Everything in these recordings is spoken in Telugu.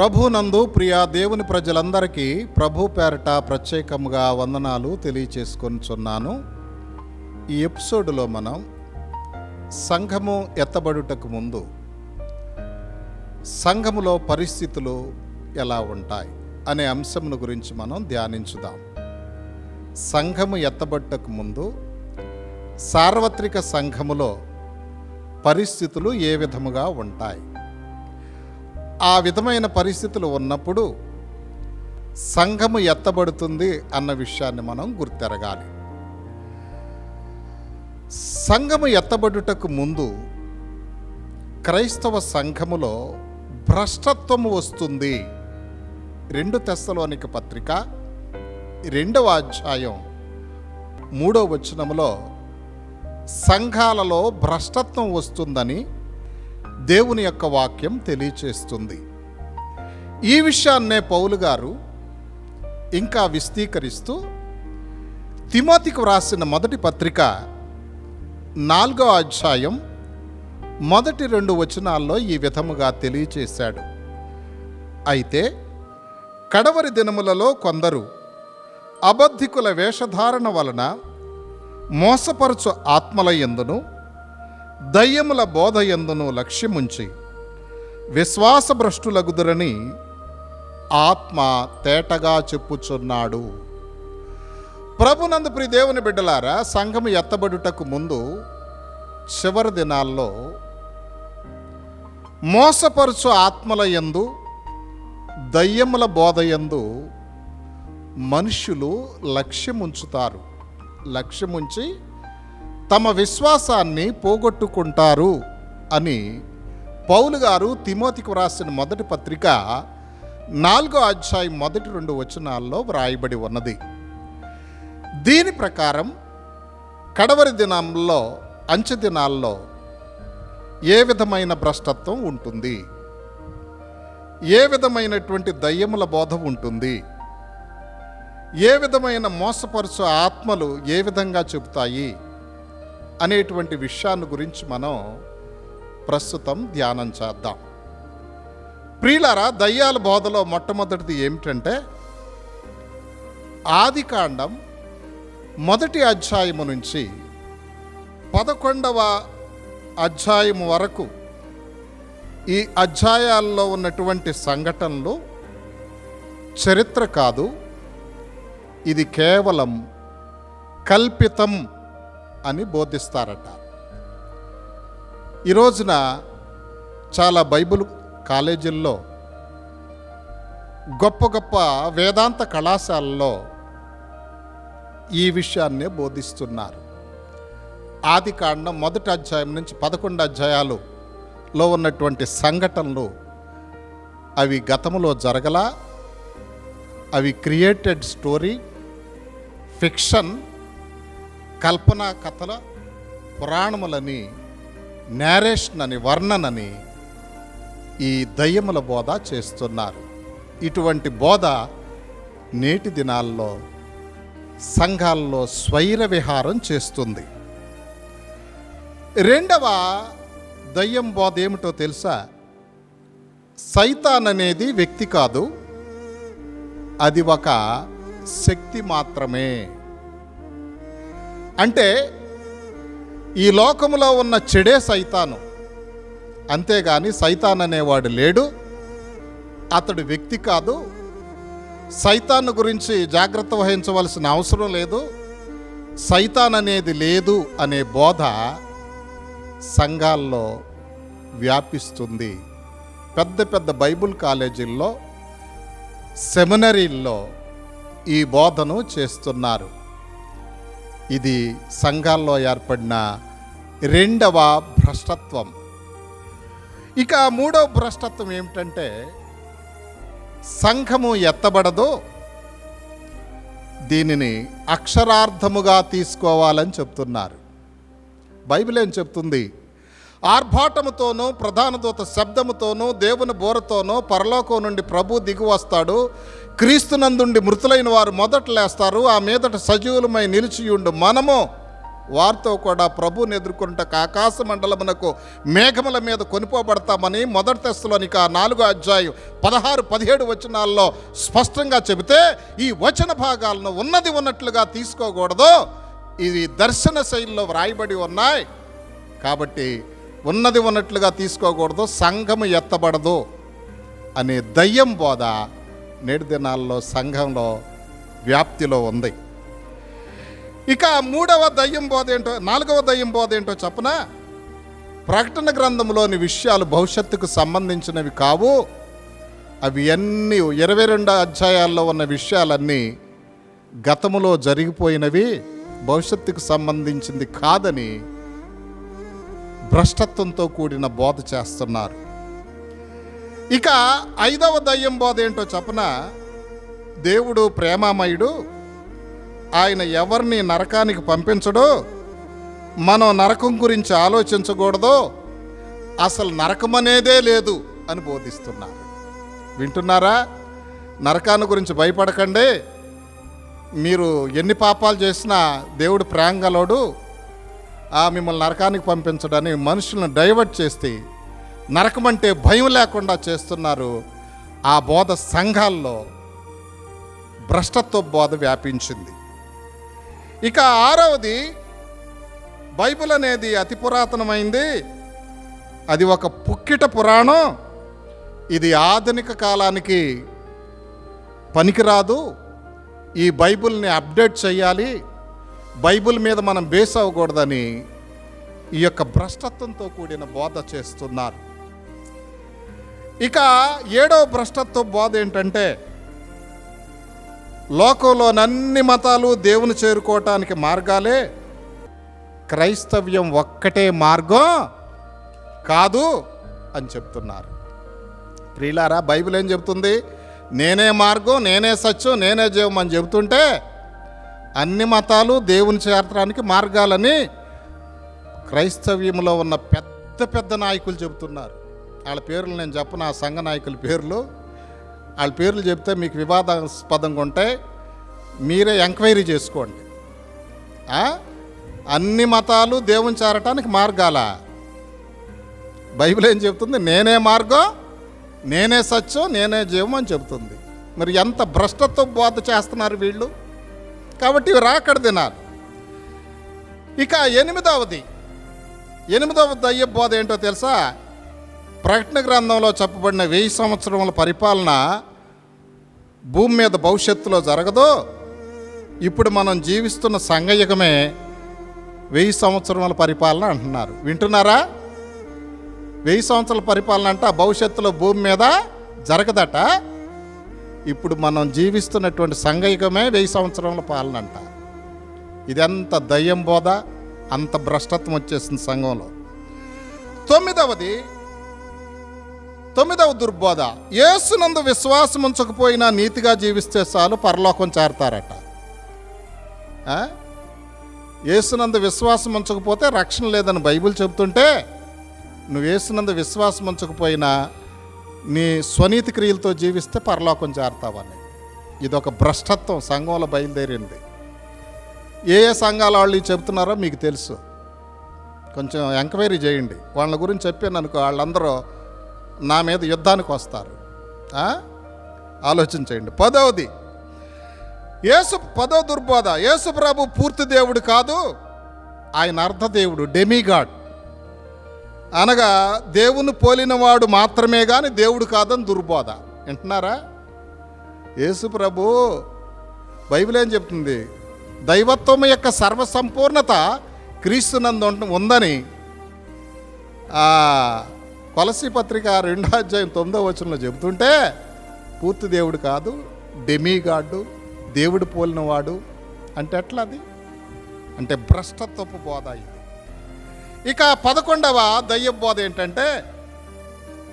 ప్రభు నందు ప్రియ దేవుని ప్రజలందరికీ ప్రభు పేరట ప్రత్యేకముగా వందనాలు తెలియచేసుకొనిచున్నాను. ఈ ఎపిసోడ్లో మనం సంఘము ఎత్తబడుటకు ముందు సంఘములో పరిస్థితులు ఎలా ఉంటాయి అనే అంశమును గురించి మనం ధ్యానించుదాం. సంఘము ఎత్తబడుటకు ముందు సార్వత్రిక సంఘములో పరిస్థితులు ఏ విధముగా ఉంటాయి? ఆ విధమైన పరిస్థితులు ఉన్నప్పుడు సంఘము ఎత్తబడుతుంది అన్న విషయాన్ని మనం గుర్తెరగాలి. సంఘము ఎత్తబడుటకు ముందు క్రైస్తవ సంఘములో భ్రష్టత్వము వస్తుంది. రెండు తెస్సలోనిక పత్రిక రెండవ అధ్యాయం మూడవ వచనములో సంఘాలలో భ్రష్టత్వం వస్తుందని దేవుని యొక్క వాక్యం తెలియచేస్తుంది. ఈ విషయాన్నే పౌలు గారు ఇంకా విస్తీకరిస్తూ తిమోతికి వ్రాసిన మొదటి పత్రిక నాలుగో అధ్యాయం మొదటి రెండు వచనాల్లో ఈ విధముగా తెలియచేశాడు. అయితే కడవరి దినములలో కొందరు అబద్ధికుల వేషధారణ వలన మోసపరచు ఆత్మల ఎందును దయ్యముల బోధ ఎందును లక్ష్యముంచి విశ్వాసభ్రష్టులగుదురని ఆత్మ తేటగా చెప్పుచున్నాడు. ప్రభునందు ప్రి దేవుని బిడ్డలారా సంఘము ఎత్తబడుటకు ముందు చివరి దినాల్లో మోసపరుచు ఆత్మల యందు దయ్యముల బోధ ఎందు మనుష్యులు లక్ష్యముంచుతారు. లక్ష్యముంచి తమ విశ్వాసాన్ని పోగొట్టుకుంటారు అని పౌలు గారు తిమోతికి వ్రాసిన మొదటి పత్రిక నాలుగో అధ్యాయం మొదటి రెండు వచనాల్లో వ్రాయబడి ఉన్నది. దీని ప్రకారం కడవరి దినంలో అంచె దినాల్లో ఏ విధమైన భ్రష్టత్వం ఉంటుంది? ఏ విధమైనటువంటి దయ్యముల బోధ ఉంటుంది? ఏ విధమైన మోసపరుచు ఆత్మలు ఏ విధంగా చెబుతాయి? అనేటువంటి విషయాన్ని గురించి మనం ప్రస్తుతం ధ్యానం చేద్దాం. ప్రియులారా దయ్యాల బోధలో మొట్టమొదటిది ఏమిటంటే ఆదికాండం మొదటి అధ్యాయము నుంచి పదకొండవ అధ్యాయము వరకు ఈ అధ్యాయాల్లో ఉన్నటువంటి సంఘటనలు చరిత్ర కాదు. ఇది కేవలం కల్పితం అని బోధిస్తారట. ఈ రోజున చాలా బైబిల్ కాలేజీల్లో గొప్ప గొప్ప వేదాంత కళాశాలలో ఈ విషయాన్నే బోధిస్తున్నారు. ఆది కాండం మొదటి అధ్యాయం నుంచి పదకొండు అధ్యాయాలులో ఉన్నటువంటి సంఘటనలు అవి గతంలో జరగలా అవి క్రియేటెడ్ స్టోరీ ఫిక్షన్ కల్పన కథల పురాణములని నేరేషన్ అని వర్ణనని ఈ దయ్యముల బోధ చేస్తున్నారు. ఇటువంటి బోధ నేటి దినాల్లో సంఘాల్లో స్వైర విహారం చేస్తుంది. రెండవ దయ్యం బోధ ఏమిటో తెలుసా? సైతాన్ అనేది వ్యక్తి కాదు అది ఒక శక్తి మాత్రమే. అంటే ఈ లోకములో ఉన్న చెడే సైతాను. అంతేగాని సైతాన్ అనేవాడు లేడు అతడు వ్యక్తి కాదు. సైతాన్ గురించి జాగ్రత్త వహించవలసిన అవసరం లేదు. సైతాన్ అనేది లేదు అనే బోధ సంఘాల్లో వ్యాపిస్తుంది. పెద్ద పెద్ద బైబుల్ కాలేజీల్లో సెమినరీల్లో ఈ బోధను చేస్తున్నారు. ఇది సంఘాల్లో ఏర్పడిన రెండవ భ్రష్టత్వం. ఇక మూడవ భ్రష్టత్వం ఏమిటంటే సంఘము ఎత్తబడదో దీనిని అక్షరార్థముగా తీసుకోవాలని చెప్తున్నారు. బైబిల్ ఏం చెప్తుంది? ఆర్భాటముతోనూ ప్రధాన దూత శబ్దముతోనూ దేవుని బోరతోనూ పరలోకం నుండి ప్రభు దిగి వస్తాడు. క్రీస్తునందుండి మృతులైన వారు మొదట లేస్తారు. ఆ మీదట సజీవులమై నిలిచియుండు మనము. వారితో కూడా ప్రభుని ఎదుర్కొంటకు ఆకాశ మండలమునకు మేఘముల మీద కొనిపోబడతామని మొదటి తెస్తులోనిక నాలుగో అధ్యాయం పదహారు పదిహేడు వచనాల్లో స్పష్టంగా చెబితే ఈ వచన భాగాలను ఉన్నది ఉన్నట్లుగా తీసుకోకూడదు. ఇది దర్శన శైలిలో వ్రాయబడి ఉన్నాయి. కాబట్టి ఉన్నది ఉన్నట్లుగా తీసుకోకూడదు సంఘము ఎత్తబడదు అనే దయ్యం బోధ నేటి దినాల్లో సంఘంలో వ్యాప్తిలో ఉంది. ఇక మూడవ దయ్యం బోధ ఏంటో నాలుగవ దయ్యం బోధ ఏంటో చెప్పనా ప్రకటన గ్రంథంలోని విషయాలు భవిష్యత్తుకు సంబంధించినవి కావు. అవి అన్నీ ఇరవై రెండు అధ్యాయాల్లో ఉన్న విషయాలన్నీ గతములో జరిగిపోయినవి భవిష్యత్తుకు సంబంధించింది కాదని భ్రష్టత్వంతో కూడిన బోధ చేస్తున్నారు. ఇక ఐదవ దయ్యం బోధ ఏంటో చెప్పన దేవుడు ప్రేమామయుడు ఆయన ఎవరిని నరకానికి పంపించడు మనం నరకం గురించి ఆలోచించకూడదు అసలు నరకం అనేదే లేదు అని బోధిస్తున్నారు. వింటున్నారా? నరకాన్ని గురించి భయపడకండి. మీరు ఎన్ని పాపాలు చేసినా దేవుడు ప్రాంగలోడు ఆ మిమ్మల్ని నరకానికి పంపించడని మనుషులను డైవర్ట్ చేస్తే నరకం అంటే భయం లేకుండా చేస్తున్నారు ఆ బోధ సంఘాల్లో భ్రష్టత్వ బోధ వ్యాపించింది. ఇక ఆరవది బైబిల్ అనేది అతి పురాతనమైంది. అది ఒక పుక్కిట పురాణం. ఇది ఆధునిక కాలానికి పనికిరాదు. ఈ బైబిల్ని అప్డేట్ చేయాలి. బైబిల్ మీద మనం బేస్ అవ్వకూడదని ఈ యొక్క భ్రష్టత్వంతో కూడిన బోధ చేస్తున్నారు. ఇక ఏడవ భ్రష్టత్వ బోధ ఏంటంటే లోకంలోని అన్ని మతాలు దేవుని చేరుకోవటానికి మార్గాలే. క్రైస్తవ్యం ఒక్కటే మార్గం కాదు అని చెప్తున్నారు. ప్రియులారా బైబిల్ ఏం చెప్తుంది నేనే మార్గం నేనే సత్యం నేనే జీవం అని చెబుతుంటే అన్ని మతాలు దేవుని చేరటానికి మార్గాలని క్రైస్తవ్యంలో ఉన్న పెద్ద పెద్ద నాయకులు చెబుతున్నారు. వాళ్ళ పేర్లు నేను చెప్పను ఆ సంఘ నాయకుల పేర్లు. వాళ్ళ పేర్లు చెప్తే మీకు వివాదాస్పదంగా ఉంటే మీరే ఎంక్వైరీ చేసుకోండి. అన్ని మతాలు దేవుని చేరటానికి మార్గాల. బైబిల్ ఏం చెప్తుంది? నేనే మార్గం నేనే సత్యం నేనే జీవం అని చెబుతుంది. మరి ఎంత భ్రష్టత్వ బోధ చేస్తున్నారు వీళ్ళు? కాబట్టి ఇవి రాకడ దినాలు. ఇక ఎనిమిదవది. ఎనిమిదవ దయ్య బోధ ఏంటో తెలుసా? ప్రకటన గ్రంథంలో చెప్పబడిన వెయ్యి సంవత్సరముల పరిపాలన భూమి మీద భవిష్యత్తులో జరగదు ఇప్పుడు మనం జీవిస్తున్న సంఘయుగమే వెయ్యి సంవత్సరముల పరిపాలన అంటున్నారు. వింటున్నారా? వెయ్యి సంవత్సరాల పరిపాలన అంటే ఆ భవిష్యత్తులో భూమి మీద జరగదట. ఇప్పుడు మనం జీవిస్తున్నటువంటి సంఘయుగమే వెయ్యి సంవత్సరముల పాలన అంట. ఇదంత దయ్యం బోధ అంత భ్రష్టత్వం వచ్చేసింది సంఘంలో. తొమ్మిదవది తొమ్మిదవ దుర్బోధ. యేసునందు విశ్వాసం ఉంచకపోయినా నీతిగా జీవిస్తే చాలు పరలోకం చేరతారట. ఆ? యేసునందు విశ్వాసం ఉంచకపోతే రక్షణ లేదని బైబిల్ చెబుతుంటే నువ్వు యేసునందు విశ్వాసం ఉంచకపోయినా నీ స్వనీతి క్రియలతో జీవిస్తే పరలోకం చేరతావని. ఇదొక భ్రష్టత్వం సంఘంలో బయలుదేరింది. ఏ ఏ సంఘాల వాళ్ళు ఇవి చెబుతున్నారో మీకు తెలుసు. కొంచెం ఎంక్వైరీ చేయండి. వాళ్ళ గురించి చెప్పాను అనుకో వాళ్ళందరూ నా మీద యుద్ధానికి వస్తారు. ఆ? ఆలోచించేయండి. పదవది యేసు పదో దుర్బోధ. యేసు ప్రభు పూర్తి దేవుడు కాదు ఆయన అర్ధదేవుడు డెమిగాడ్ అనగా దేవుని పోలినవాడు మాత్రమే కానీ దేవుడు కాదని దుర్బోధ. వింటున్నారా? యేసు ప్రభు బైబిల్ ఏం చెప్తుంది? దైవత్వం యొక్క సర్వసంపూర్ణత క్రీస్తునందు ఉందని ఆ, పత్రిక రెండో అధ్యాయం తొమ్మిదో వచనంలో చెబుతుంటే పూర్తి దేవుడు కాదు డెమీగాడు దేవుడు పోలినవాడు. అంటే ఎట్లా అది అంటే భ్రష్టత్వపు బోధ ఇది. ఇక పదకొండవ దయ్య బోధ ఏంటంటే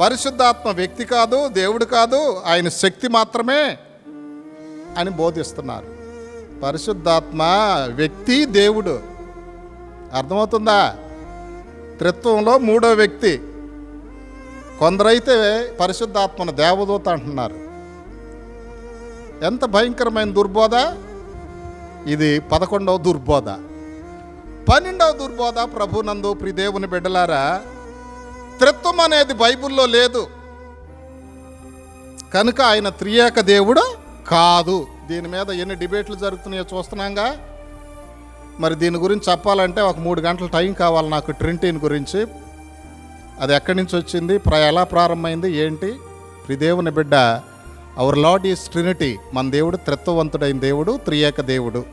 పరిశుద్ధాత్మ వ్యక్తి కాదు దేవుడు కాదు ఆయన శక్తి మాత్రమే అని బోధిస్తున్నారు. పరిశుద్ధాత్మ వ్యక్తి దేవుడు. అర్థమవుతుందా? త్రిత్వంలో మూడో వ్యక్తి. కొందరైతే పరిశుద్ధాత్మను దేవదూత అంటున్నారు. ఎంత భయంకరమైన దుర్బోధ? ఇది పదకొండవ దుర్బోధ. పన్నెండవ దుర్బోధ ప్రభునందు ప్రిదేవుని బిడ్డలారా త్రిత్వం అనేది బైబిల్లో లేదు. కనుక ఆయన త్రియేక దేవుడు కాదు. దీని మీద ఎన్ని డిబేట్లు జరుగుతున్నాయో చూస్తున్నాగా. మరి దీని గురించి చెప్పాలంటే ఒక మూడు గంటల టైం కావాలి నాకు ట్రింటీన్ గురించి. అది ఎక్కడి నుంచి వచ్చింది? ప్ర ఎలా ప్రారంభమైంది? ఏంటి? ప్రిదేవుని బిడ్డ అవర్ లార్డ్ ఈస్ ట్రినిటీ మన దేవుడు త్రిత్వవంతుడైన దేవుడు త్రియేక దేవుడు.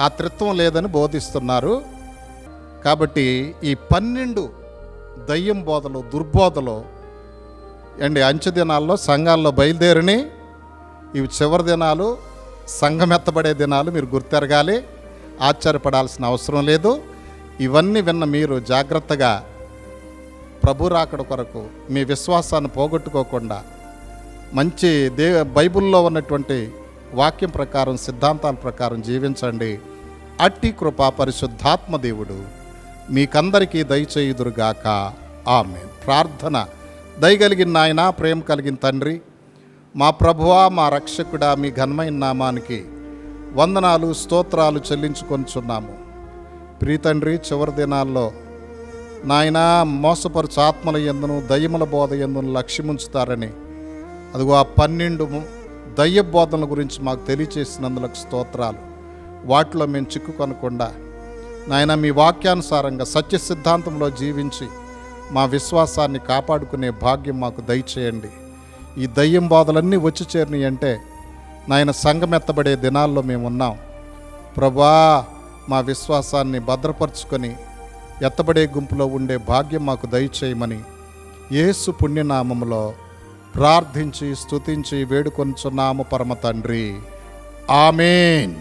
ఆ త్రిత్వం లేదని బోధిస్తున్నారు. కాబట్టి ఈ పన్నెండు దయ్యం బోధలు దుర్బోధలు అండి అంచె దినాల్లో సంఘాల్లో బయలుదేరిని ఇవి చివరి దినాలు సంఘమెత్తబడే దినాలు మీరు గుర్తెరగాలి. ఆశ్చర్యపడాల్సిన అవసరం లేదు. ఇవన్నీ విన్న మీరు జాగ్రత్తగా ప్రభు రాకడ కొరకు మీ విశ్వాసాన్ని పోగొట్టుకోకుండా మంచి దే బైబిల్లో ఉన్నటువంటి వాక్యం ప్రకారం సిద్ధాంతాల ప్రకారం జీవించండి. అట్టి కృపా పరిశుద్ధాత్మ దేవుడు మీకందరికీ దయచేయుదురుగాక. ఆమె ప్రార్థన దయగలిగిన నాయన ప్రేమ కలిగిన తండ్రి మా ప్రభువా మా రక్షకుడా మీ ఘనమైన నామానికి వందనాలు స్తోత్రాలు చెల్లించుకొనిచున్నాము. ప్రీతండ్రి చివరి దినాల్లో నాయన మోసపరుచు ఆత్మల ఎందును దయ్యముల బోధ ఎందును లక్ష్యముంచుతారని. అదిగో ఆ పన్నెండు దయ్య బోధనల గురించి మాకు తెలియచేసినందులకు స్తోత్రాలు. వాటిలో మేము చిక్కుకొనకుండా నాయన మీ వాక్యానుసారంగా సత్య సిద్ధాంతంలో జీవించి మా విశ్వాసాన్ని కాపాడుకునే భాగ్యం మాకు దయచేయండి. ఈ దయ్యం బాధలన్నీ వచ్చి చేరినాయి అంటే నాయన సంఘమెత్తబడే దినాల్లో మేము ఉన్నాం ప్రభా మా విశ్వాసాన్ని భద్రపరుచుకొని ఎత్తబడే గుంపులో ఉండే భాగ్యం మాకు దయచేయమని యేసు పుణ్యనామములో ప్రార్థించి స్తుతించి వేడుకొంచున్నాము పరమ తండ్రి. ఆమెన్.